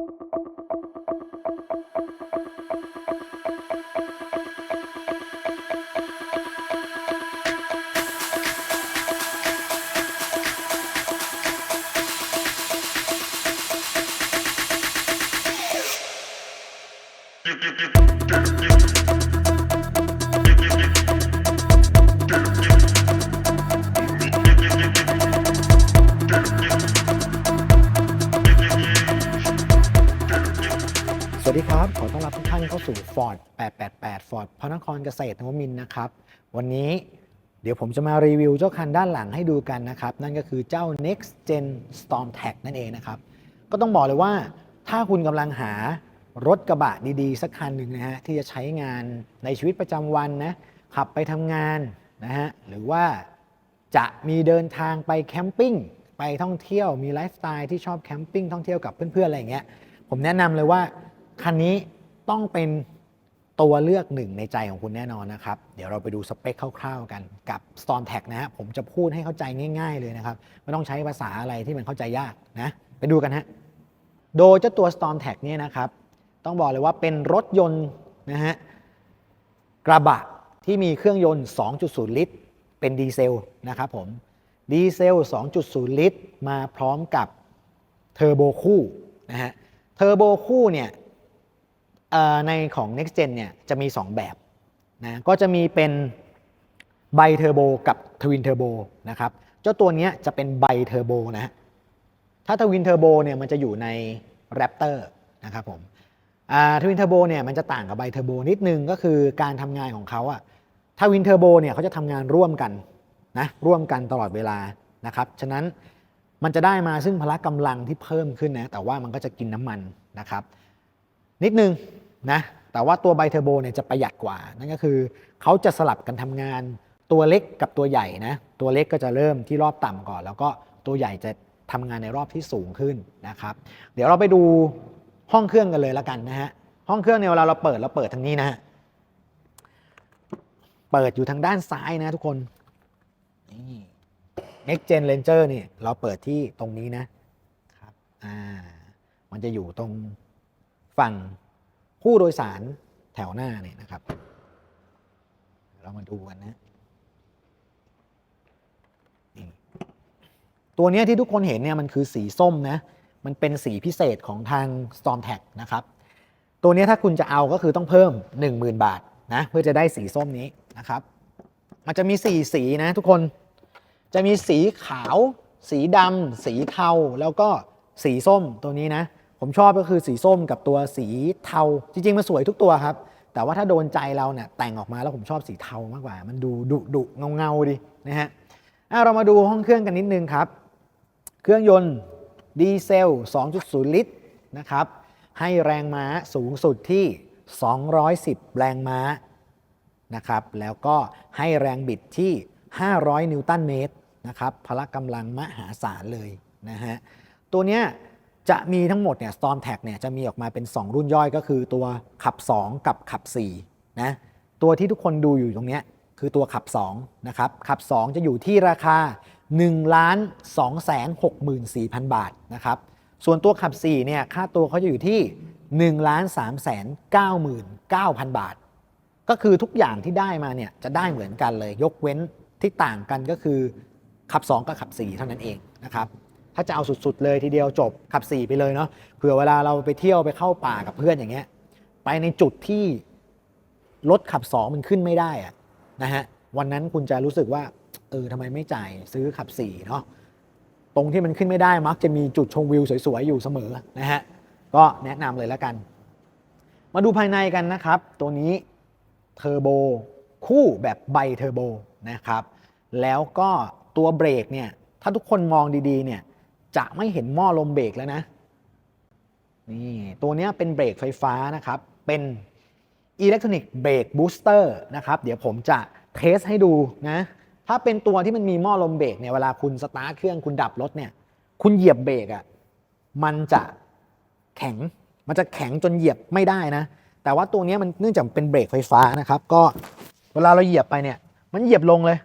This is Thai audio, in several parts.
you ครเกษตรนวมินนะครับ วันนี้เดี๋ยวผมจะมารีวิวเจ้าคันด้านหลังให้ดูกันนะครับ นั่นก็คือเจ้า Next Gen Storm Tag นั่นเองนะครับ ก็ต้องบอกเลยว่าถ้าคุณกำลังหารถกระบะดีๆ สักคันหนึ่งนะฮะที่จะใช้งานในชีวิตประจำวันนะขับไปทำงานนะฮะหรือว่าจะมีเดินทางไปแคมปิ้งไปท่องเที่ยวมีไลฟ์สไตล์ที่ชอบแคมปิ้งท่องเที่ยวกับเพื่อนๆอะไรอย่างเงี้ยผมแนะนำเลยว่าคันนี้ต้องเป็น ตัวเลือกหนึ่งในใจของคุณแน่นอนนะครับ เดี๋ยวเราไปดูสเปคคร่าวๆกันกับ Storm Tag นะฮะผมจะพูดให้เข้าใจง่าย ๆ เลยนะครับ ไม่ต้องใช้ภาษาอะไรที่มันเข้าใจยากนะ ไปดูกันฮะ โดยเจ้าตัว Storm Tag เนี่ยนะครับ ต้องบอกเลยว่าเป็นรถยนต์นะฮะกระบะที่มีเครื่องยนต์ 2.0 ลิตร เป็นดีเซลนะครับผม ดีเซล 2.0 ลิตร มาพร้อมกับเทอร์โบคู่นะฮะ เทอร์โบคู่เนี่ย ในของ Next Gen เนี่ยจะมี 2 แบบนะก็จะมีเป็นไบเทอร์โบกับทวินเทอร์โบนะครับเจ้าตัวเนี้ยจะเป็นไบเทอร์โบนะฮะถ้าทวินเทอร์โบเนี่ยมันจะอยู่ใน Raptor นะครับผมทวินเทอร์โบเนี่ยมันจะต่างกับไบเทอร์โบนิดนึงก็คือการทำงานของเขาอะทวินเทอร์โบเนี่ยเขาจะทำงานร่วมกันนะร่วมกันตลอดเวลานะครับฉะนั้นมันจะได้มาซึ่งพละกำลังที่เพิ่มขึ้นนะแต่ว่ามันก็จะกินน้ำมันนะครับ นิดนึง นะแต่ว่าตัวไบเทอร์โบเนี่ยจะประหยัดกว่า นั่นก็คือเขาจะสลับกันทำงานตัวเล็กกับตัวใหญ่นะตัวเล็กก็จะเริ่มที่รอบต่ำก่อน แล้วก็ตัวใหญ่จะทำงานในรอบที่สูงขึ้นนะครับ เดี๋ยวเราไปดูห้องเครื่องกันเลยละกันนะฮะห้องเครื่องเนี่ยเวลาเราเปิดเราเปิดทางนี้นะฮะเปิดอยู่ทางด้านซ้ายนะทุกคนนี่ Next Gen Ranger เนี่ยเราเปิดที่ตรงนี้นะครับอ่ามันจะอยู่ตรงฝั่ง ผู้โดยสารแถวหน้าเนี่ยนะครับ เรามาดูกันนะตัวนี้ที่ทุกคนเห็นเนี่ยมันคือสีส้มนะ มันเป็นสีพิเศษของทาง Storm Tag นะครับ ตัวนี้ถ้าคุณจะเอาก็คือต้องเพิ่ม 10,000 บาทนะเพื่อจะได้สีส้มนี้นะครับ มันจะมี 4 สีนะทุกคน จะมีสีขาว สีดำ สีเทา แล้วก็สีส้มตัวนี้นะ ผมชอบก็คือสีส้มกับตัวสีเทา จริงๆ มันสวยทุกตัวครับ แต่ว่าถ้าโดนใจเราเนี่ยแต่งออกมาแล้วผมชอบสีเทามากกว่า มันดูดุดุเงาเงาดีนะฮะอะเรามาดูห้องเครื่องกันนิดนึงครับ เครื่องยนต์ดีเซล 2.0 ลิตรนะครับ ให้แรงม้าสูงสุดที่ 210 แรงม้านะครับ แล้วก็ให้แรงบิดที่ 500 นิวตันเมตรนะครับ พละกำลังมหาศาลเลยนะฮะ ตัวเนี้ย จะมีทั้งหมดเนี่ย Storm Tag เนี่ยจะมีออกมาเป็น 2 รุ่นย่อยก็คือตัวขับ 2 กับขับ4นะตัวที่ทุกคนดูอยู่ตรงเนี้ยคือตัวขับ2นะครับขับ 2 จะอยู่ที่ราคา1ล้าน2แสน64,000 บาทนะครับส่วนตัวขับ4เนี่ยค่าตัวเขาจะอยู่ที่1ล้าน3แสน99,000 บาท ก็คือทุกอย่างที่ได้มาเนี่ยจะได้เหมือนกันเลย ยกเว้นที่ต่างกันก็คือขับ 2 กับขับ 4 เท่านั้นเองนะครับ ถ้าจะเอาสุดๆเลยทีเดียวจบขับ4ไปเลยเนาะเผื่อเวลาเราไปเที่ยวไปเข้าป่ากับเพื่อนอย่างเงี้ย ไปในจุดที่รถขับ2มันขึ้นไม่ได้อะนะฮะวันนั้นคุณจะรู้สึกว่าเออทำไมไม่จ่ายซื้อขับ4เนาะตรงที่มันขึ้นไม่ได้มักจะมีจุดชมวิวสวยๆอยู่เสมอนะฮะก็แนะนำเลยแล้วกัน มาดูภายในกันนะครับ ตัวนี้เทอร์โบคู่แบบไบเทอร์โบนะครับแล้วก็ตัวเบรกเนี่ยถ้าทุกคนมองดีๆเนี่ย จะไม่เห็นหม้อลมเบรกแล้วนะนี่ตัวนี้เป็นเบรกไฟฟ้านะครับ เป็นอิเล็กทรอนิกส์เบรกบูสเตอร์นะครับ เดี๋ยวผมจะเทสให้ดูนะ ถ้าเป็นตัวที่มันมีหม้อลมเบรกเนี่ย เวลาคุณสตาร์ทเครื่องคุณดับรถเนี่ย คุณเหยียบเบรกอะ่ะ มันจะแข็ง มันจะแข็งจนเหยียบไม่ได้นะ แต่ว่าตัวนี้มันเนื่องจากเป็นเบรกไฟฟ้านะครับ ก็เวลาเราเหยียบไปเนี่ย มันเหยียบลงเลย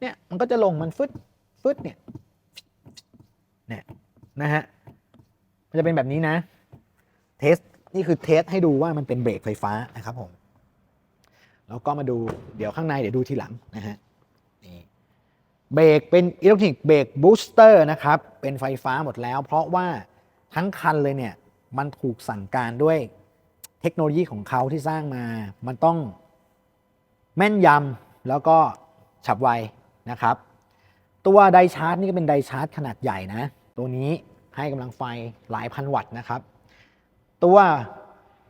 เนี่ย มันก็จะลง มันฟึดฟึดเนี่ย เนี่ยนะฮะมันจะเป็นแบบนี้นะเทสนี่คือเทสให้ดูว่ามันเป็นเบรกไฟฟ้านะครับผมแล้วก็มาดูเดี๋ยวข้างในเดี๋ยวดูทีหลังนะฮะนี่เบรกเป็นอิเล็กทริกเบรกบูสเตอร์นะครับ เป็นไฟฟ้าหมดแล้ว เพราะว่าทั้งคันเลยเนี่ย มันถูกสั่งการด้วยเทคโนโลยีของเขาที่สร้างมา มันต้องแม่นยำแล้วก็ฉับไวนะครับ ตัวไดชาร์จนี่ก็เป็นไดชาร์จขนาดใหญ่นะ ตัวนี้ให้กำลังไฟหลายพันวัตต์นะครับ ตัว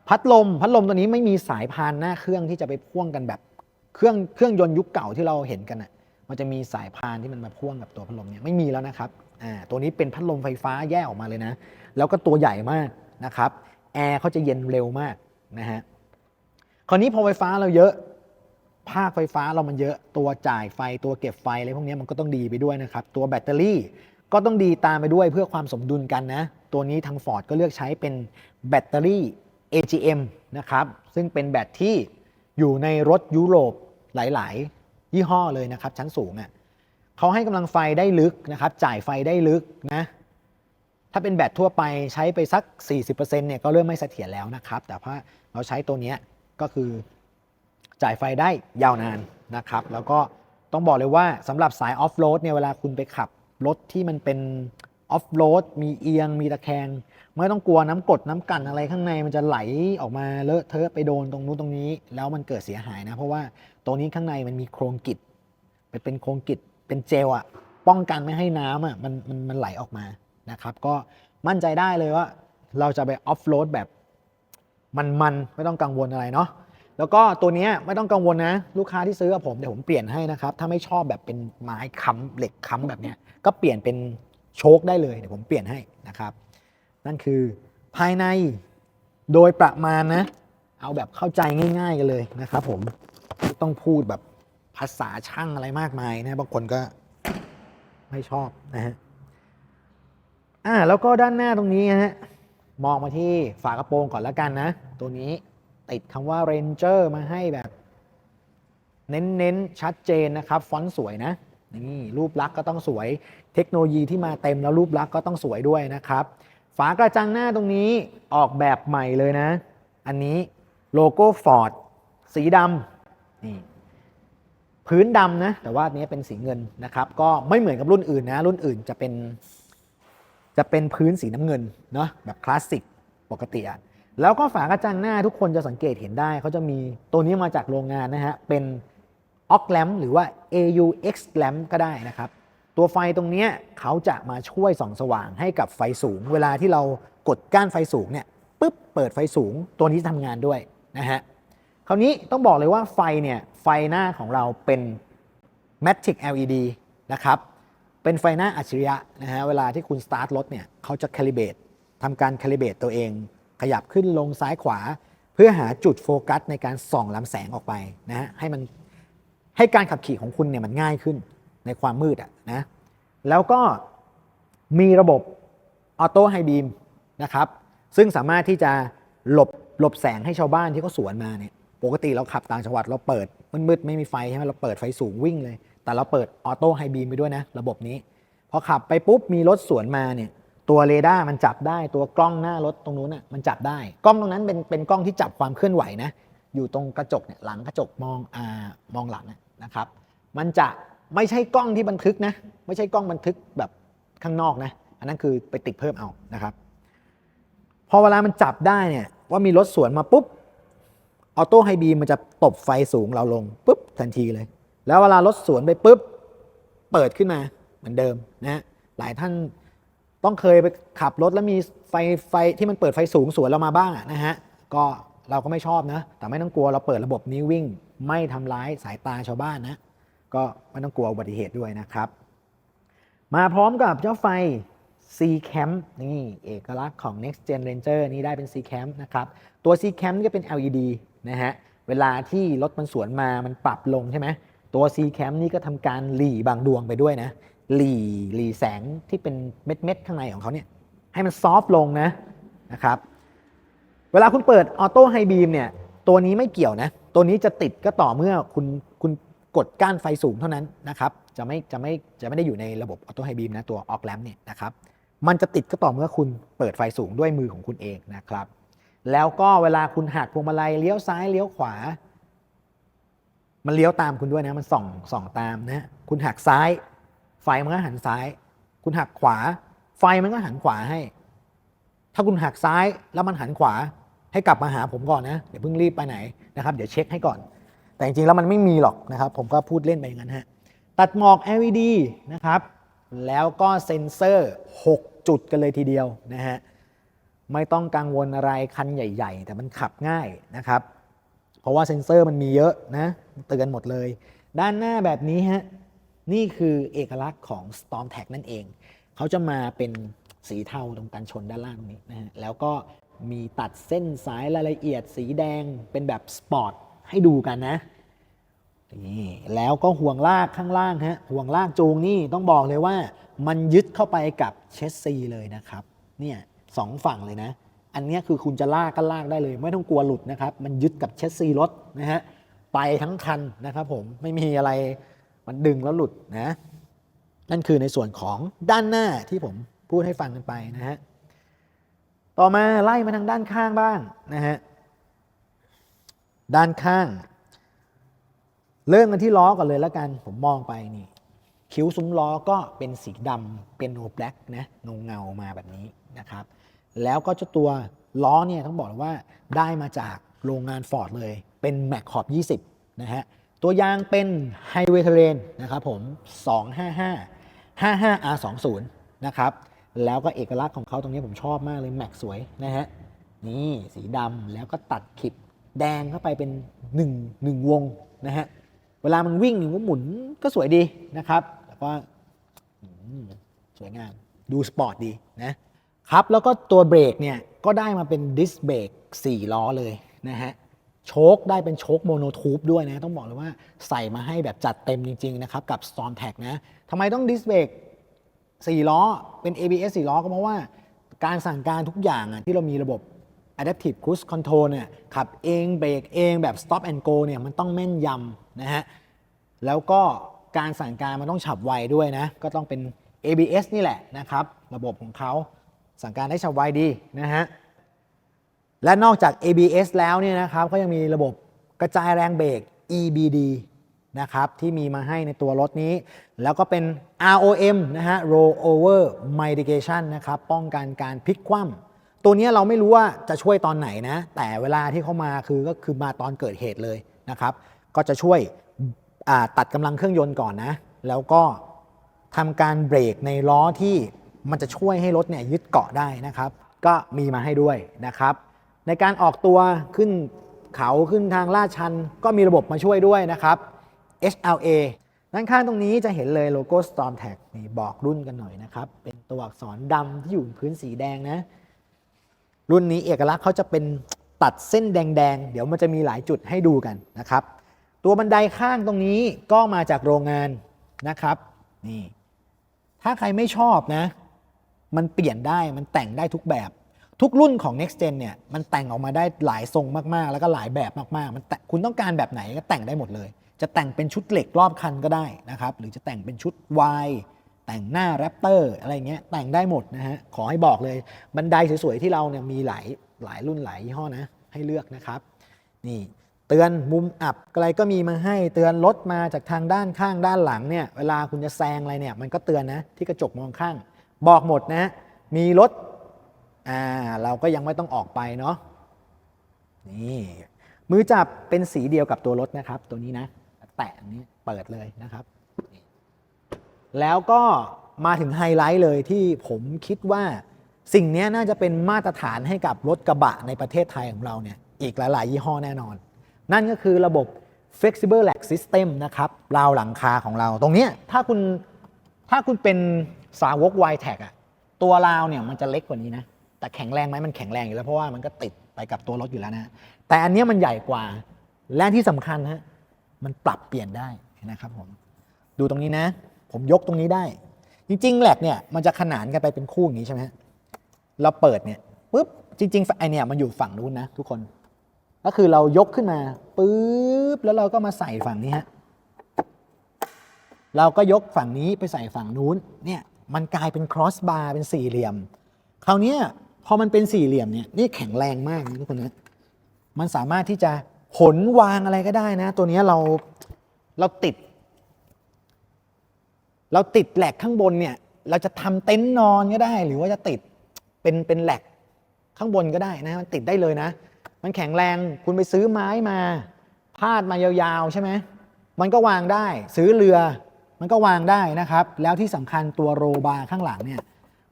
พัดลมพัดลมตัวนี้ไม่มีสายพานหน้าเครื่องที่จะไปพ่วงกันแบบเครื่องเครื่องยนต์ยุคเก่าที่เราเห็นกันอะมันจะมีสายพานที่มันมาพ่วงกับตัวพัดลมเนี่ยไม่มีแล้วนะครับอ่าตัวนี้เป็นพัดลมไฟฟ้าแยกออกมาเลยนะ แล้วก็ตัวใหญ่มากนะครับแอร์เขาจะเย็นเร็วมากนะฮะคราวนี้พอไฟฟ้าเราเยอะ ภาคไฟฟ้าเรามันเยอะตัวจ่ายไฟตัวเก็บไฟอะไรพวกนี้มันก็ต้องดีไปด้วยนะครับ ตัวแบตเตอรี่ ก็ต้องดีตามไปด้วยเพื่อความสมดุลกันนะ ตัวนี้ทาง Ford ก็เลือกใช้เป็นแบตเตอรี่ AGM นะครับ ซึ่งเป็นแบตที่อยู่ในรถยุโรปหลาย ๆ ยี่ห้อเลยนะครับ ชั้นสูงอะ่ะเขาให้กำลังไฟได้ลึกนะครับ จ่ายไฟได้ลึกนะ ถ้าเป็นแบตทั่วไปใช้ไปสัก 40%เนี่ยก็เริ่มไม่เสถียรแล้วนะครับ แต่ถ้าเราใช้ตัวนี้ก็คือจ่ายไฟได้ยาวนานนะครับ แล้วก็ต้องบอกเลยว่าสำหรับสายออฟโรดเนี่ยเวลาคุณไปขับ รถที่มันเป็นออฟโรดมีเอียงมีตะแคง ไม่ต้องกลัวน้ำกดน้ำกันอะไรข้างในมันจะไหลออกมาเลอะเทอะไปโดนตรงนู้นตรงนี้ แล้วมันเกิดเสียหายนะ เพราะว่าตัวนี้ข้างในมันมีโครงกิจเป็นโครงกิจเป็นเจลอะป้องกันไม่ให้น้ำอะมันมันมันไหลออกมานะครับ ก็มั่นใจได้เลยว่า เราจะไปออฟโรดแบบมันๆไม่ต้องกังวลอะไรเนาะ แล้วก็ตัวนี้ไม่ต้องกังวลนะ ลูกค้าที่ซื้อกับผมเดี๋ยวผมเปลี่ยนให้นะครับ ถ้าไม่ชอบแบบเป็นไม้ค้ำเหล็กค้ำแบบเนี้ยก็เปลี่ยนเป็นโชคได้เลยเดี๋ยวผมเปลี่ยนให้นะครับ นั่นคือภายในโดยประมาณนะ เอาแบบเข้าใจง่าย ๆ กันเลยนะครับผมไม่ต้องพูดแบบภาษาช่างอะไรมากมายนะบางคนก็ไม่ชอบนะฮะอ่าแล้วก็ด้านหน้าตรงนี้ฮะมองมาที่ฝากระโปรงก่อนแล้วกันนะ ตัวนี้ ติดคำว่า Ranger มาให้แบบ เน้นๆ ชัดเจนนะครับ ฟอนต์สวยนะ นี่ รูปลักษณ์ก็ต้องสวย เทคโนโลยีที่มาเต็มแล้วรูปลักษณ์ก็ต้องสวยด้วยนะครับ ฝากระจังหน้าตรงนี้ออกแบบใหม่เลยนะ อันนี้โลโก้ Ford สีดำนี่พื้นดำนะ แต่ว่าอันนี้เป็นสีเงินนะครับ ก็ไม่เหมือนกับรุ่นอื่นนะ รุ่นอื่นจะเป็นจะเป็นพื้นสีน้ำเงินเนาะแบบคลาสสิกปกติอะ แล้วก็ฝากระจังหน้าทุกคนจะสังเกตเห็นได้ เขาจะมีตัวนี้มาจากโรงงานนะฮะ เป็น o c lamp หรือว่า AUX lamp ก็ได้นะครับ ตัวไฟตรงนี้เขาจะมาช่วยส่องสว่างให้กับไฟสูง เวลาที่เรากดก้านไฟสูงเนี่ยปุ๊บเปิดไฟสูง ตัวนี้จะทำงานด้วยนะฮะคราวนี้ต้องบอกเลยว่าไฟเนี่ยไฟหน้าของเราเป็น Matic LED นะครับเป็นไฟหน้าอัจฉริยะนะฮะเวลาที่คุณสตาร์ทรถเนี่ยเขาจะ calibrate ทำการ calibrate ตัวเอง ขยับขึ้นลงซ้ายขวา เพื่อหาจุดโฟกัสในการส่องลำแสงออกไปนะฮะให้มันให้การขับขี่ของคุณเนี่ยมันง่ายขึ้นในความมืดอะนะแล้วก็มีระบบออโต้ไฮบีมนะครับซึ่งสามารถที่จะหลบหลบแสงให้ชาวบ้านที่เขาสวนมาเนี่ยปกติเราขับต่างจังหวัดเราเปิดมืดๆไม่มีไฟใช่ไหมเราเปิดไฟสูงวิ่งเลย แต่เราเปิดออโต้ไฮบีมไปด้วยนะ ระบบนี้ พอขับไปปุ๊บมีรถสวนมาเนี่ย ตัวเรดาร์มันจับได้ตัวกล้องหน้ารถตรงนู้นน่ะมันจับได้ กล้องตรงนั้นเป็นเป็นกล้องที่จับความเคลื่อนไหวนะอยู่ตรงกระจกเนี่ยหลังกระจกมองอ่ามองหลังนะครับ มันจะไม่ใช่กล้องที่บันทึกนะไม่ใช่กล้องบันทึกแบบข้างนอกนะอันนั้นคือไปติดเพิ่มเอานะครับ พอเวลามันจับได้เนี่ยว่ามีรถสวนมาปุ๊บออโต้ไฮบีมมันจะตบไฟสูงเราลงปุ๊บทันทีเลย แล้วเวลารถสวนไปปุ๊บเปิดขึ้นมาเหมือนเดิมนะหลายท่าน ต้องเคยไปขับรถแล้วมีไฟไฟที่มันเปิดไฟสูงสวนเรามาบ้างนะฮะก็เราก็ไม่ชอบนะ แต่ไม่ต้องกลัวเราเปิดระบบนี้วิ่ง ไม่ทำร้ายสายตาชาวบ้านนะ ก็ไม่ต้องกลัวอุบัติเหตุด้วยนะครับ มาพร้อมกับเจ้าไฟ C Camp นี่เอกลักษณ์ของ Next Gen Ranger นี่ได้เป็น C Camp นะครับ ตัว C Camp นี่ก็เป็น LED นะฮะ เวลาที่รถมันสวนมามันปรับลงใช่ไหมตัว C Camp นี่ก็ทำการหลีบางดวงไปด้วยนะ หลีหลีแสงที่เป็นเม็ดเม็ดข้างในของเขาเนี่ยให้มันซอฟต์ลงนะนะครับ เวลาคุณเปิดออโต้ไฮบีมเนี่ยตัวนี้ไม่เกี่ยวนะ ตัวนี้จะติดก็ต่อเมื่อคุณคุณกดก้านไฟสูงเท่านั้นนะครับจะไม่จะไม่จะไม่ได้อยู่ในระบบออโต้ไฮบีมนะตัวออกแลมเนี่ยนะครับมันจะติดก็ต่อเมื่อคุณเปิดไฟสูงด้วยมือของคุณเองนะครับ แล้วก็เวลาคุณหักพวงมาลัยเลี้ยวซ้ายเลี้ยวขวา มันเลี้ยวตามคุณด้วยนะมันส่องส่องตามนะคุณหักซ้าย ไฟมันก็หันซ้าย คุณหักขวา ไฟมันก็หันขวาให้ ถ้าคุณหักซ้ายแล้วมันหันขวา ให้กลับมาหาผมก่อนนะอย่าเพิ่งรีบไปไหนนะครับเดี๋ยวเช็คให้ก่อน แต่จริงๆแล้วมันไม่มีหรอกนะครับ ผมก็พูดเล่นไปอย่างนั้นฮะตัดหมอก LED นะครับแล้วก็เซ็นเซอร์ 6 จุดกันเลยทีเดียวนะฮะไม่ต้องกังวลอะไรคันใหญ่ ๆ แต่มันขับง่ายนะครับ เพราะว่าเซ็นเซอร์มันมีเยอะนะเตือนหมดเลย ด้านหน้าแบบนี้ฮะ นี่คือเอกลักษณ์ของ Storm Tag นั่นเอง เขาจะมาเป็นสีเทาตรงกันชนด้านล่างนี้นะฮะแล้วก็มีตัดเส้นสายรายละเอียดสีแดงเป็นแบบสปอร์ตให้ดูกันนะนี่แล้วก็ห่วงลากข้างล่างฮะห่วงลากจูงนี่ต้องบอกเลยว่า มันยึดเข้าไปกับเชสซีเลยนะครับเนี่ยสองฝั่งเลยนะ อันนี้คือคุณจะลากก็ลากได้เลย ไม่ต้องกลัวหลุดนะครับ มันยึดกับเชสซีรถนะฮะไปทั้งคันนะครับผมไม่มีอะไร มันดึงแล้วหลุดนะ นั่นคือในส่วนของด้านหน้าที่ผมพูดให้ฟังกันไปนะฮะ ต่อมาไล่มาทางด้านข้างบ้างนะฮะ ด้านข้าง เริ่มกันที่ล้อก่อนเลยแล้วกัน ผมมองไปนี่ คิ้วซุ้มล้อก็เป็นสีดำเป็นโนแบล็กนะเงาเงามาแบบนี้นะครับ แล้วก็เจ้าตัวล้อเนี่ยต้องบอกว่าได้มาจากโรงงานฟอร์ดเลย เป็น m a c ขอบ 20 นะฮะ ตัวยางเป็น Highway Terrain นะครับผม 255 55 R20 นะครับแล้วก็เอกลักษณ์ของเขาตรงนี้ผมชอบมากเลย แม็กสวยนะฮะนี่สีดำแล้วก็ตัดขีดแดงเข้าไปเป็น1 1วงนะฮะเวลามันวิ่งมันก็หมุนก็สวยดีนะครับแล้วก็สวยงามดูสปอร์ตดีนะครับแล้วก็ตัวเบรกเนี่ยก็ได้มาเป็นดิสเบรก4ล้อเลยนะฮะ โชคได้เป็นโชคโมโนทูบด้วยนะ ต้องบอกเลยว่าใส่มาให้แบบจัดเต็มจริง ๆ นะครับ กับ Storm Tag นะทำไมต้องดิสเบรก4 ล้อเป็น ABS 4 ล้อก็เพราะว่าการสั่งการทุกอย่างที่เรามีระบบ Adaptive Cruise Control เนี่ยขับเองเบรกเองแบบ Stop and Go เนี่ยมันต้องแม่นยำนะฮะ แล้วก็การสั่งการมันต้องฉับไวด้วยนะ ก็ต้องเป็น ABS นี่แหละนะครับ ระบบของเขาสั่งการได้ฉับไวดีนะฮะ และนอกจาก ABS แล้วเนี่ยนะครับก็ยังมีระบบกระจายแรงเบรก EBD นะครับที่มีมาให้ในตัวรถนี้ แล้วก็เป็น ROM นะฮะ Roll Over Mitigation นะครับป้องกันการพลิกคว่ำตัวนี้เราไม่รู้ว่าจะช่วยตอนไหนนะ แต่เวลาที่เขามาคือก็คือมาตอนเกิดเหตุเลยนะครับ ก็จะช่วยตัดกำลังเครื่องยนต์ก่อนนะ แล้วก็ทำการเบรกในล้อที่มันจะช่วยให้รถเนี่ยยึดเกาะได้นะครับ ก็มีมาให้ด้วยนะครับ ในการออกตัวขึ้นเขาขึ้นทางลาดชัน ก็มีระบบมาช่วยด้วยนะครับ HLA ด้านข้างตรงนี้จะเห็นเลยโลโก้ Storm Tag นี่บอกรุ่นกันหน่อยนะครับ เป็นตัวอักษรดำที่อยู่บนพื้นสีแดงนะ รุ่นนี้เอกลักษณ์เขาจะเป็นตัดเส้นแดงๆ เดี๋ยวมันจะมีหลายจุดให้ดูกันนะครับ ตัวบันไดข้างตรงนี้ก็มาจากโรงงานนะครับ นี่ ถ้าใครไม่ชอบนะ มันเปลี่ยนได้ มันแต่งได้ทุกแบบ ทุกรุ่นของ next gen เนี่ยมันแต่งออกมาได้หลายทรงมากๆ แล้วก็หลายแบบมากๆ มันแต่คุณต้องการแบบไหนก็แต่งได้หมดเลย จะแต่งเป็นชุดเหล็กรอบคันก็ได้นะครับ หรือจะแต่งเป็นชุด Y แต่งหน้าแรปเตอร์อะไรเงี้ยแต่งได้หมดนะฮะ ขอให้บอกเลย บันไดสวยๆ ที่เราเนี่ยมีหลายหลายรุ่นหลายยี่ห้อนะ ให้เลือกนะครับ นี่เตือนมุมอับอะไรก็มีมาให้เตือนรถมาจากทางด้านข้างด้านหลังเนี่ยเวลาคุณจะแซงอะไรเนี่ยมันก็เตือนนะที่กระจกมองข้าง บอกหมดนะ มีรถ อ่าเราก็ยังไม่ต้องออกไปเนาะนี่มือจับเป็นสีเดียวกับตัวรถนะครับ ตัวนี้นะ แตะนี้เปิดเลยนะครับ แล้วก็มาถึงไฮไลท์เลยที่ผมคิดว่าสิ่งนี้น่าจะเป็นมาตรฐานให้กับรถกระบะในประเทศไทยของเราเนี่ยอีกหลาย ๆ ยี่ห้อแน่นอน นั่นก็คือระบบ flexible lag system นะครับราวหลังคาของเรา ตรงนี้ถ้าคุณถ้าคุณเป็นสาวก y t a g อะตัวราวเนี่ยมันจะเล็กกว่านี้นะ แต่แข็งแรงไหมมันแข็งแรงอยู่แล้วเพราะว่ามันก็ติดไปกับตัวรถอยู่แล้วนะ แต่อันนี้มันใหญ่กว่า และที่สำคัญฮะมันปรับเปลี่ยนได้นะครับผม ดูตรงนี้นะ ผมยกตรงนี้ได้ จริงๆแหลกเนี่ยมันจะขนานกันไปเป็นคู่อย่างนี้ใช่ไหมเราเปิดเนี่ยปุ๊บจริงๆไอเนี่ยมันอยู่ฝั่งนู้นนะทุกคน ก็คือเรายกขึ้นมาปุ๊บแล้วเราก็มาใส่ฝั่งนี้ฮะเราก็ยกฝั่งนี้ไปใส่ฝั่งนู้นเนี่ยมันกลายเป็น cross bar เป็นสี่เหลี่ยม คราวนี้ พอมันเป็นสี่เหลี่ยมเนี่ยนี่แข็งแรงมากนะทุกคนนะมันสามารถที่จะขนวางอะไรก็ได้นะ ตัวนี้เราเราติด เราติดแหลกข้างบนเนี่ย เราจะทำเต็นท์นอนก็ได้ หรือว่าจะติดเป็นเป็นแหลกข้างบนก็ได้นะมันติดได้เลยนะ มันแข็งแรงคุณไปซื้อไม้มาพาดมายาวๆใช่ไหมมันก็วางได้ ซื้อเรือ มันก็วางได้นะครับ แล้วที่สำคัญตัวโรบาร์ข้างหลังเนี่ย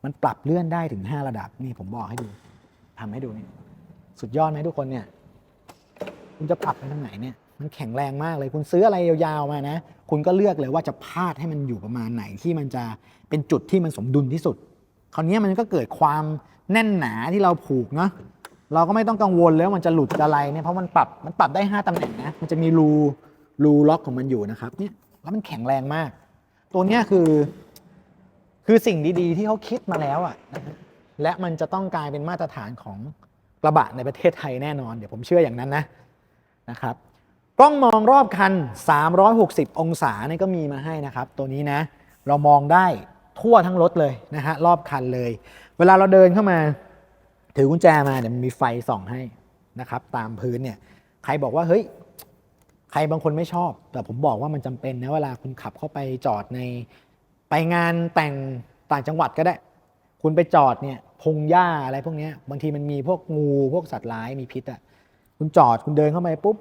มันปรับเลื่อนได้ถึง 5 ระดับ นี่ผมบอกให้ดูทำให้ดูนี่สุดยอดไหมทุกคนเนี่ย คุณจะปรับไปทางไหนเนี่ย มันแข็งแรงมากเลย คุณซื้ออะไรยาวๆมานะ คุณก็เลือกเลยว่าจะพาดให้มันอยู่ประมาณไหนที่มันจะเป็นจุดที่มันสมดุลที่สุด คราวนี้มันก็เกิดความแน่นหนาที่เราผูกเนาะ เราก็ไม่ต้องกังวลเลยว่ามันจะหลุดอะไรเนี่ย เพราะมันปรับ มันปรับได้ 5ตำแหน่งนะ มันจะมีรู รูล็อกของมันอยู่นะครับ เนี่ย แล้วมันแข็งแรงมาก ตัวเนี้ยคือ คือสิ่งดีๆ ที่เขาคิดมาแล้วอะนะและมันจะต้องกลายเป็นมาตรฐานของกระบะในประเทศไทยแน่นอน เดี๋ยวผมเชื่ออย่างนั้นนะนะครับกล้องมองรอบคัน 360 องศาเนี่ยก็มีมาให้นะครับ ตัวนี้นะ เรามองได้ทั่วทั้งรถเลยนะฮะรอบคันเลย เวลาเราเดินเข้ามา ถือกุญแจมาเนี่ยมันมีไฟส่องให้นะครับ ตามพื้นเนี่ย ใครบอกว่าเฮ้ยใครบางคนไม่ชอบ แต่ผมบอกว่ามันจำเป็นนะเวลาคุณขับเข้าไปจอดใน ไปงานแต่งต่างจังหวัดก็ได้ คุณไปจอดเนี่ยพงหญ้าอะไรพวกนี้บางทีมันมีพวกงูพวกสัตว์ร้ายมีพิษอะ่ะคุณจอดคุณเดินเข้าไปปุ๊บ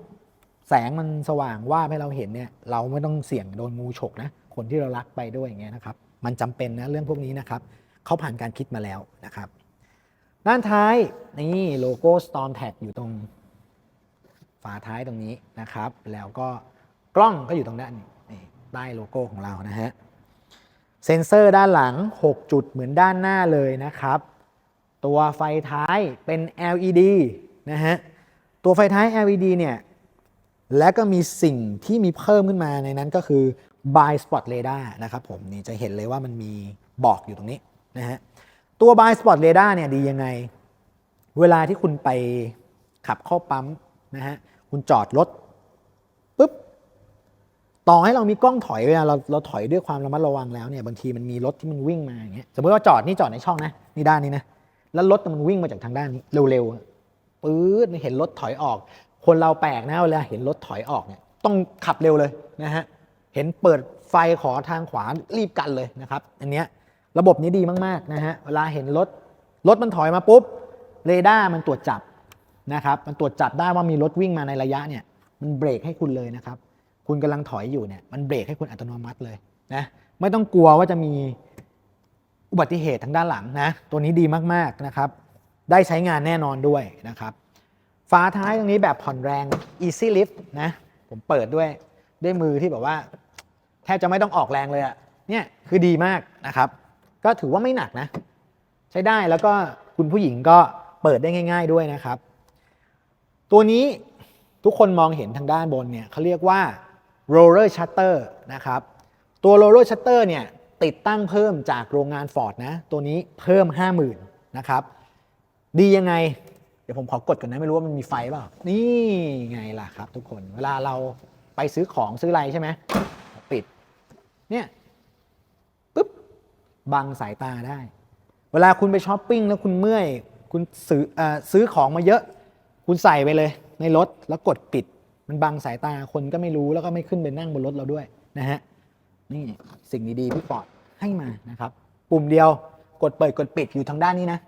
แสงมันสว่างว่าให้เราเห็นเนี่ยเราไม่ต้องเสี่ยงโดนงูฉกนะคนที่เรารักไปด้วยอย่างเงี้ยนะครับมันจำเป็นนะเรื่องพวกนี้นะครับเขาผ่านการคิดมาแล้วนะครับด้านท้ายนี่โลโก้ Storm Tag อยู่ตรงฝาท้ายตรงนี้นะครับ แล้วก็กล้องก็อยู่ตรงด้านนี้นใต้โลโก้ของเรานะฮะ เซ็นเซอร์ด้านหลัง 6 จุดเหมือนด้านหน้าเลยนะครับ ตัวไฟท้ายเป็น LED นะฮะ ตัวไฟท้าย LED เนี่ย และก็มีสิ่งที่มีเพิ่มขึ้นมาในนั้นก็คือ By Spot Radar นะครับผม นี่จะเห็นเลยว่ามันมีบอกอยู่ตรงนี้นะฮะ ตัว By Spot Radar เนี่ยดียังไง เวลาที่คุณไปขับเข้าปั๊มนะฮะ คุณจอดรถ ต่อให้เรามีกล้องถอยเวลาเราเราถอยด้วยความระมัดระวังแล้วเนี่ยบางทีมันมีรถที่มันวิ่งมาอย่างเงี้ยสมมติว่าจอดนี่จอดในช่องนะนี่ด้านนี้นะแล้วรถมันวิ่งมาจากทางด้านนี้เร็วๆปื๊ดเห็นรถถอยออก คนเราแปลกนะเวลาเห็นรถถอยออกเนี่ยต้องขับเร็วเลยนะฮะเห็นเปิดไฟขอทางขวารีบกันเลยนะครับอันเนี้ยระบบนี้ดีมากๆนะฮะเวลาเห็นรถรถมันถอยมาปุ๊บเรดาร์มันตรวจจับนะครับมันตรวจจับได้ว่ามีรถวิ่งมาในระยะเนี่ยมันเบรกให้คุณเลยนะครับ คุณกำลังถอยอยู่เนี่ยมันเบรกให้คุณอัตโนมัติเลยนะไม่ต้องกลัวว่าจะมีอุบัติเหตุทางด้านหลังนะตัวนี้ดีมากๆนะครับ ได้ใช้งานแน่นอนด้วยนะครับฝาท้ายตรงนี้แบบผ่อนแรง easy lift นะผมเปิดด้วยด้วยมือที่แบบว่า แทบจะไม่ต้องออกแรงเลยอะเนี่ยคือดีมากนะครับ ก็ถือว่าไม่หนักนะ ใช้ได้แล้วก็คุณผู้หญิงก็เปิดได้ง่าย ๆด้วยนะครับ ตัวนี้ทุกคนมองเห็นทางด้านบนเนี่ยเขาเรียกว่า roller shutter นะครับ ตัว roller shutter เนี่ยติดตั้งเพิ่มจากโรงงาน Ford นะ ตัวนี้เพิ่ม 50,000นะครับ ดียังไง เดี๋ยวผมขอกดก่อนนะ ไม่รู้ว่ามันมีไฟเปล่า นี่ไงล่ะครับทุกคน เวลาเราไปซื้อของซื้ออะไรใช่ไหม ปิด เนี่ยปุ๊บ บังสายตาได้ เวลาคุณไปช้อปปิ้งแล้วคุณเมื่อย คุณซื้อเออซื้อของมาเยอะ คุณใส่ไปเลยในรถแล้วกดปิด มันบังสายตาคนก็ไม่รู้แล้วก็ไม่ขึ้นไปนั่งบนรถเราด้วยนะฮะนี่สิ่งดีๆที่ฟอร์ดให้มานะครับ ปุ่มเดียวกดเปิดกดปิดอยู่ทางด้านนี้นะ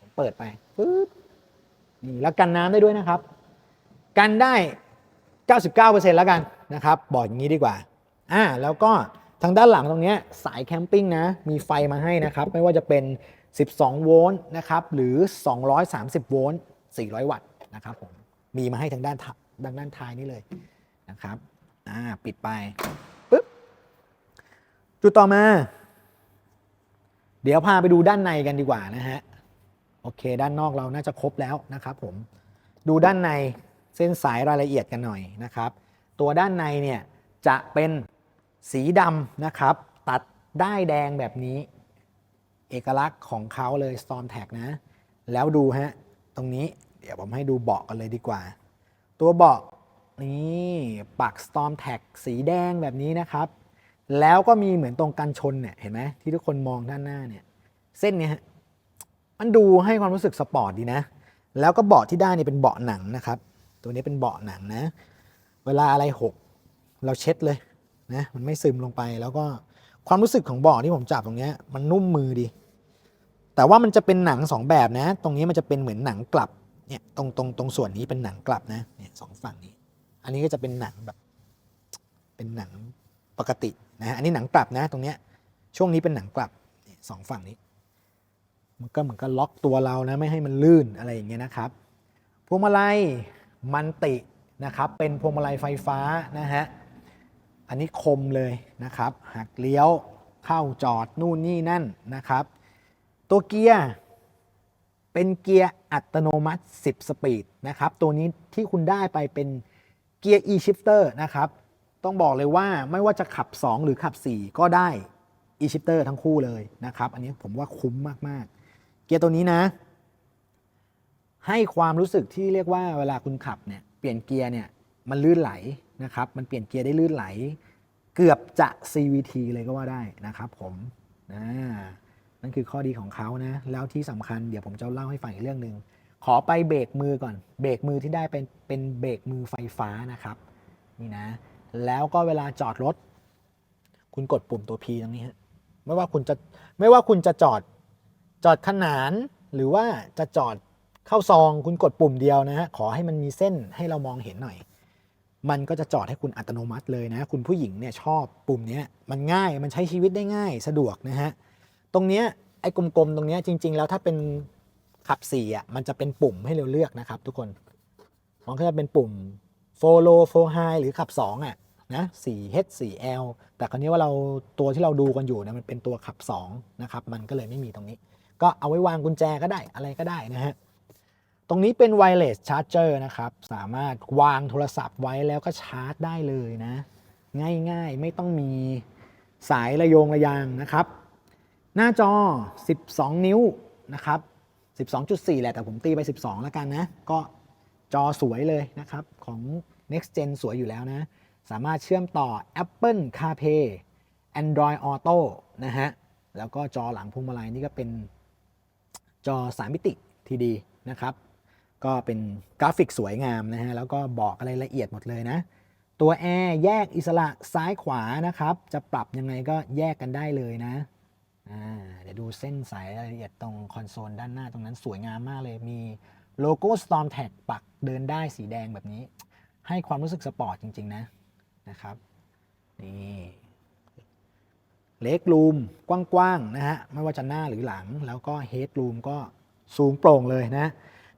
ผมเปิดไปปึ๊บนี่แล้วกันน้ำได้ด้วยนะครับ กันได้ 99%แล้วกันนะครับบอกอย่างนี้ดีกว่าอ่าแล้วก็ทางด้านหลังตรงนี้สายแคมปิ้งนะ มีไฟมาให้นะครับ ไม่ว่าจะเป็น 12 โวลต์นะครับ หรือ 230 โวลต์ 400 วัตต์นะครับผม มีมาให้ทางด้านท้า ทางด้านท้ายนี่เลยนะครับปิดไปปึ๊บจุดต่อมา เดี๋ยวพาไปดูด้านในกันดีกว่านะฮะโอเค ด้านนอกเราน่าจะครบแล้วนะครับผมดูด้านในเส้นสายรายละเอียดกันหน่อยนะครับ ตัวด้านในเนี่ยจะเป็นสีดำนะครับ ตัดได้ายแดงแบบนี้ เอกลักษณ์ของเขาเลย Storm Tag นะ แล้วดูฮะ ตรงนี้เดี๋ยวผมให้ดูเบาะกันเลยดีกว่า ตัวเบาะนี่ปัก Storm Tag สีแดงแบบนี้นะครับ แล้วก็มีเหมือนตรงกันชนเนี่ยเห็นไหมที่ทุกคนมองด้านหน้าเนี่ยเส้นเนี้ยมันดูให้ความรู้สึกสปอร์ตดีนะ แล้วก็เบาะที่ได้นี่เป็นเบาะหนังนะครับ ตัวนี้เป็นเบาะหนังนะ เวลาอะไรหกเราเช็ดเลยนะมันไม่ซึมลงไปแล้วก็ความรู้สึกของเบาะที่ผมจับตรงเนี้ยมันนุ่มมือดี แต่ว่ามันจะเป็นหนังสองแบบนะ ตรงนี้มันจะเป็นเหมือนหนังกลับ เนี่ยตรงตรงตรงส่วนนี้เป็นหนังกลับนะเนี่ยสองฝั่งนี้ อันนี้ก็จะเป็นหนังแบบเป็นหนังปกตินะอันนี้หนังกลับนะตรงเนี้ยช่วงนี้เป็นหนังกลับสองฝั่งนี้ มันก็เหมือนกับล็อกตัวเรานะไม่ให้มันลื่นอะไรอย่างเงี้ยนะครับพวงมาลัยมันตินะครับเป็นพวงมาลัยไฟฟ้านะฮะอันนี้คมเลยนะครับหักเลี้ยวเข้าจอดนู่นนี่นั่นนะครับ ตัวเกียร์ เป็นเกียร์อัตโนมัติ 10 สปีดนะครับ ตัวนี้ที่คุณได้ไปเป็นเกียร์ e-shifter นะครับ ต้องบอกเลยว่าไม่ว่าจะขับ 2 หรือขับ 4 ก็ได้ e-shifter ทั้งคู่เลยนะครับ อันนี้ผมว่าคุ้มมาก ๆ เกียร์ตัวนี้นะ ให้ความรู้สึกที่เรียกว่าเวลาคุณขับเนี่ยเปลี่ยนเกียร์เนี่ยมันลื่นไหลนะครับ มันเปลี่ยนเกียร์ได้ลื่นไหล เกือบจะ CVT เลยก็ว่าได้นะครับผมนะ นั่นคือข้อดีของเขานะ แล้วที่สำคัญเดี๋ยวผมจะเล่าให้ฟังอีกเรื่องหนึ่งขอไปเบรกมือก่อน เบรกมือที่ได้เป็นเป็นเบรกมือไฟฟ้านะครับนี่นะ แล้วก็เวลาจอดรถ คุณกดปุ่มตัว P ตรงนี้ฮะไม่ว่าคุณจะไม่ว่าคุณจะจอดจอดขนานหรือว่าจะจอดเข้าซอง คุณกดปุ่มเดียวนะฮะขอให้มันมีเส้นให้เรามองเห็นหน่อย มันก็จะจอดให้คุณอัตโนมัติเลยนะ คุณผู้หญิงเนี่ยชอบปุ่มนี้มันง่ายมันใช้ชีวิตได้ง่ายสะดวกนะฮะ ตรงเนี้ยไอ้กลมๆตรงเนี้ยจริง ๆ แล้วถ้าเป็นขับ4อะมันจะเป็นปุ่มให้เราเลือกนะครับทุกคนมันก็จะเป็นปุ่ม follow for high หรือขับ2อะนะ 4H 4L แต่คราวนี้ว่าเราตัวที่เราดูกันอยู่เนี่ยมันเป็นตัวขับ2นะครับมันก็เลยไม่มีตรงนี้ ก็เอาไว้วางกุญแจก็ได้อะไรก็ได้นะฮะตรงนี้เป็น wireless charger นะครับ สามารถวางโทรศัพท์ไว้แล้วก็ชาร์จได้เลยนะ ง่ายๆ ไม่ต้องมีสายระโยงระยางนะครับ หน้าจอ 12 นิ้วนะครับ 12.4 แหละแต่ผมตีไป 12 แล้วกันนะ ก็จอสวยเลยนะครับ ของ next gen สวยอยู่แล้วนะ สามารถเชื่อมต่อ Apple CarPlay Android Auto นะฮะ แล้วก็จอหลังพวงมาลัยนี่ก็เป็นจอ 3 มิติทีดีนะครับ ก็เป็นกราฟิกสวยงามนะฮะ แล้วก็บอกอะไรละเอียดหมดเลยนะ ตัวแอร์แยกอิสระซ้ายขวานะครับ จะปรับยังไงก็แยกกันได้เลยนะ เดี๋ยวดูเส้นสายรายละเอียดตรงคอนโซลด้านหน้าตรงนั้นสวยงามมากเลย มีโลโก้ Storm Tag ปักเดินได้สีแดงแบบนี้ ให้ความรู้สึกสปอร์ตจริง ๆ นะนะครับ นี่เล็กรูมกว้างๆนะฮะ ไม่ว่าจะหน้าหรือหลัง แล้วก็เฮดรูมก็สูงโปร่งเลยนะ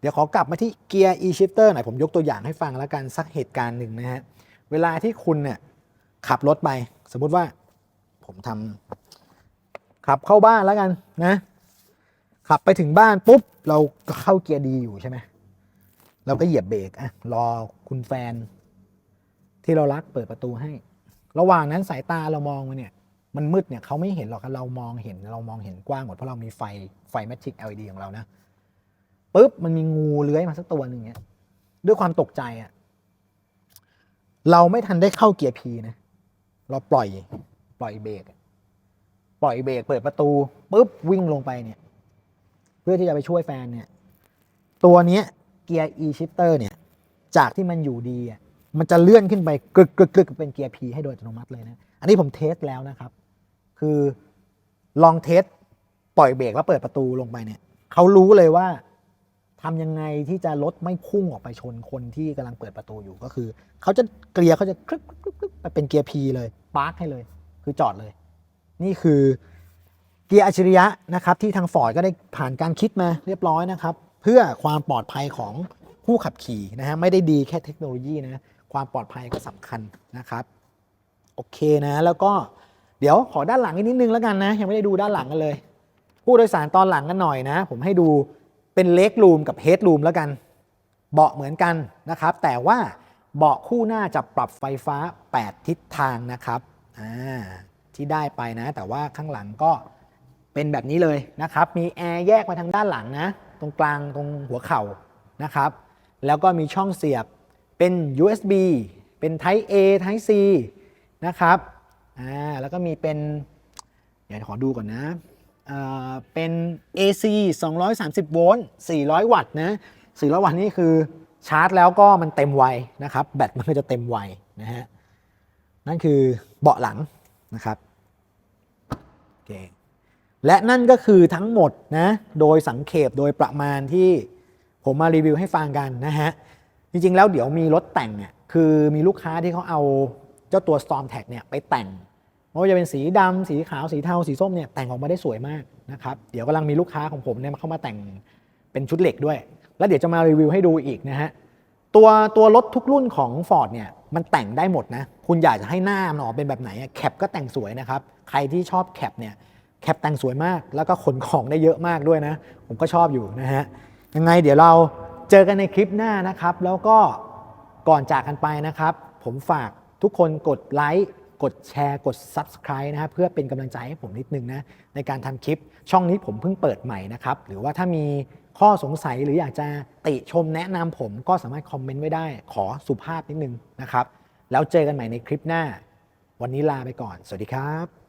เดี๋ยวขอกลับมาที่เกียร์ e-shifter หน่อยผมยกตัวอย่างให้ฟังแล้วกันสักเหตุการณ์หนึ่งนะฮะ เวลาที่คุณเนี่ยขับรถไป สมมุติว่าผมทำ ขับเข้าบ้านแล้วกันนะ ขับไปถึงบ้านปุ๊บ เราก็เข้าเกียร์ดีอยู่ใช่ไหมเราก็เหยียบเบรกอะรอคุณแฟน ที่เรารักเปิดประตูให้ ระหว่างนั้นสายตาเรามองมาเนี่ย มันมืดเนี่ยเขาไม่เห็นหรอกเรามองเห็นเรามองเห็นกว้างหมดเพราะเรามีไฟไฟแมทริก LED ของเรานะปุ๊บมันมีงูเลื้อยมาสักตัวหนึ่งเนี่ยด้วยความตกใจอะเราไม่ทันได้เข้าเกียร์พีนะ เราปล่อย ปล่อยเบรกอะ ปล่อยเบรกเปิดประตูปุ๊บวิ่งลงไปเนี่ย เพื่อที่จะไปช่วยแฟนเนี่ย ตัวเนี้ยเกียร์ e shifter เนี่ย จากที่มันอยู่ดีอะมันจะเลื่อนขึ้นไปกรึกกรึกกรึกเป็นเกียร์ P ให้โดยอัตโนมัติเลยนะ อันนี้ผมเทสแล้วนะครับ คือลองเทสปล่อยเบรกแล้วเปิดประตูลงไปเนี่ยเขารู้เลยว่าทำยังไงที่จะรถไม่พุ่งออกไปชนคนที่กำลังเปิดประตูอยู่ก็คือเขาจะเกลียร์เขาจะคลึกคลึกคลึกคลึกไปเป็นเกียร์ P เลยปาร์คให้เลย คือจอดเลย นี่คือเกียร์อัจฉริยะนะครับที่ทางฟอร์ดก็ได้ผ่านการคิดมาเรียบร้อยนะครับ เพื่อความปลอดภัยของผู้ขับขี่นะฮะไม่ได้ดีแค่เทคโนโลยีนะความปลอดภัยก็สำคัญนะครับ โอเคนะแล้วก็เดี๋ยวขอด้านหลังอีกนิดนึงแล้วกันนะ ยังไม่ได้ดูด้านหลังกันเลย ผู้โดยสารตอนหลังกันหน่อยนะ ผมให้ดูเป็นเล็กรูมกับเฮดรูมแล้วกัน เบาะเหมือนกันนะครับ แต่ว่าเบาะคู่หน้าจะปรับไฟฟ้า 8 ทิศทางนะครับอ่า ที่ได้ไปนะ แต่ว่าข้างหลังก็เป็นแบบนี้เลยนะครับ มีแอร์แยกมาทางด้านหลังนะ ตรงกลางตรงหัวเข่านะครับ แล้วก็มีช่องเสียบเป็น USB เป็น Type A Type C นะครับ อ่า แล้วก็มีเป็น เดี๋ยวขอดูก่อนนะ เอ่อ เป็น AC 230 โวลต์ 400 วัตต์นะ 400 วัตต์นี่คือชาร์จแล้วก็มันเต็มไวนะครับ แบตมันก็จะเต็มไวนะฮะ นั่นคือเบาะหลังนะครับ โอเคและนั่นก็คือทั้งหมดนะโดยสังเขปโดยประมาณที่ผมมารีวิวให้ฟังกันนะฮะ จริงๆ แล้วเดี๋ยวมีรถแต่งเนี่ยคือมีลูกค้าที่เขาเอาเจ้าตัว Storm Tag เนี่ยไปแต่งไม่ว่าจะเป็นสีดำสีขาวสีเทาสีส้มเนี่ยแต่งออกมาได้สวยมากนะครับเดี๋ยวกำลังมีลูกค้าของผมเนี่ยเข้ามาแต่งเป็นชุดเหล็กด้วย แล้วเดี๋ยวจะมารีวิวให้ดูอีกนะฮะตัวตัวรถทุกรุ่นของ Ford เนี่ยมันแต่งได้หมดนะ คุณอยากจะให้หน้ามันออกเป็นแบบไหนแคปก็แต่งสวยนะครับ ใครที่ชอบแคปเนี่ยแคปแต่งสวยมาก แล้วก็ขนของได้เยอะมากด้วยนะ ผมก็ชอบอยู่นะฮะยังไงเดี๋ยวเราเจอกันในคลิปหน้านะครับ แล้วก็ก่อนจากกันไปนะครับ ผมฝากทุกคนกดไลค์กดแชร์กด Subscribe นะครับเพื่อเป็นกำลังใจให้ผมนิดนึงนะในการทำคลิปช่องนี้ผมเพิ่งเปิดใหม่นะครับ หรือว่าถ้ามีข้อสงสัยหรืออยากจะติชมแนะนำผมก็สามารถคอมเมนต์ไว้ได้ขอสุภาพนิดนึงนะครับ แล้วเจอกันใหม่ในคลิปหน้า วันนี้ลาไปก่อน สวัสดีครับ